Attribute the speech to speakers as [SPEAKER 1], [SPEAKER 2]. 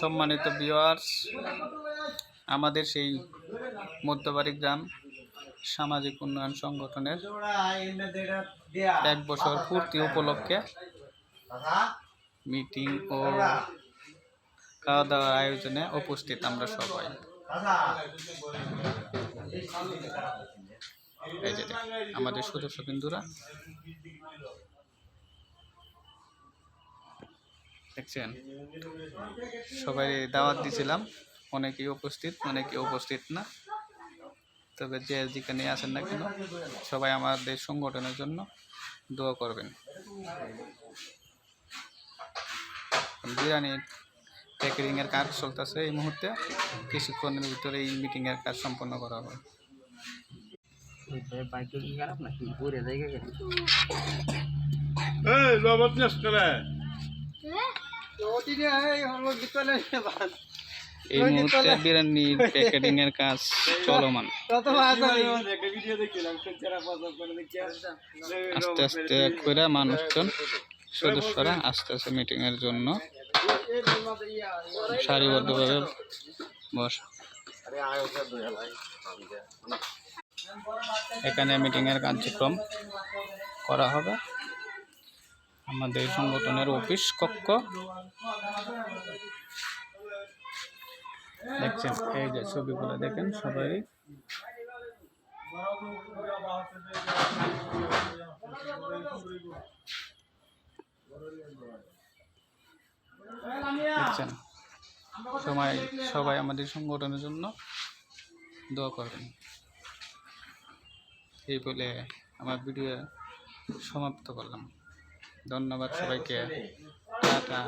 [SPEAKER 1] সম্মানিত ভিউয়ার্স আমাদের সেই মধ্যবাড়ি গ্রাম সামাজিক উন্নয়ন সংগঠনের এক বছর পূর্তি উপলক্ষে মিটিং ও খাওয়া দাওয়ার আয়োজনে উপস্থিত আমরা সবাই। আমাদের সদস্য বিন্দুরা দেখছেন? সবাই দাওয়াত দিয়েছিলাম অনেকেই উপস্থিত অনেকে উপস্থিত না। তবে যে যেখানে আসেন না কেন সবাই আমাদের সংগঠনের জন্য দোয়া করবেন। বিরিয়ানি প্যাকেটিং এর কাজ চলতেছে এই মুহূর্তে। কিছুক্ষণের ভিতরে এই মিটিংয়ের কাজ সম্পন্ন করা হবে।
[SPEAKER 2] বাইক কি খারাপ নাকি? ঘুরে জায়গা
[SPEAKER 3] এই
[SPEAKER 1] মুহূর্তে বিরিয়ানি প্যাকেটিং এর কাজ চলমান। আস্তে আস্তে করে মানুষজন সদস্যরা আস্তে আস্তে মিটিং এর জন্য সারিবদ্ধভাবে বসা। এখানে মিটিং এর কার্যক্রম করা হবে। আমাদের সংগঠনের অফিস কক্ষ। দেখছেন, এই যে ছবিগুলো দেখেন সবাই। দেখছেন, সবাই সবাই আমাদের সংগঠনের জন্য দোয়া করবেন। এই বলে আমার ভিডিও সমাপ্ত করলাম। ধন্যবাদ সবাইকে। টাটা।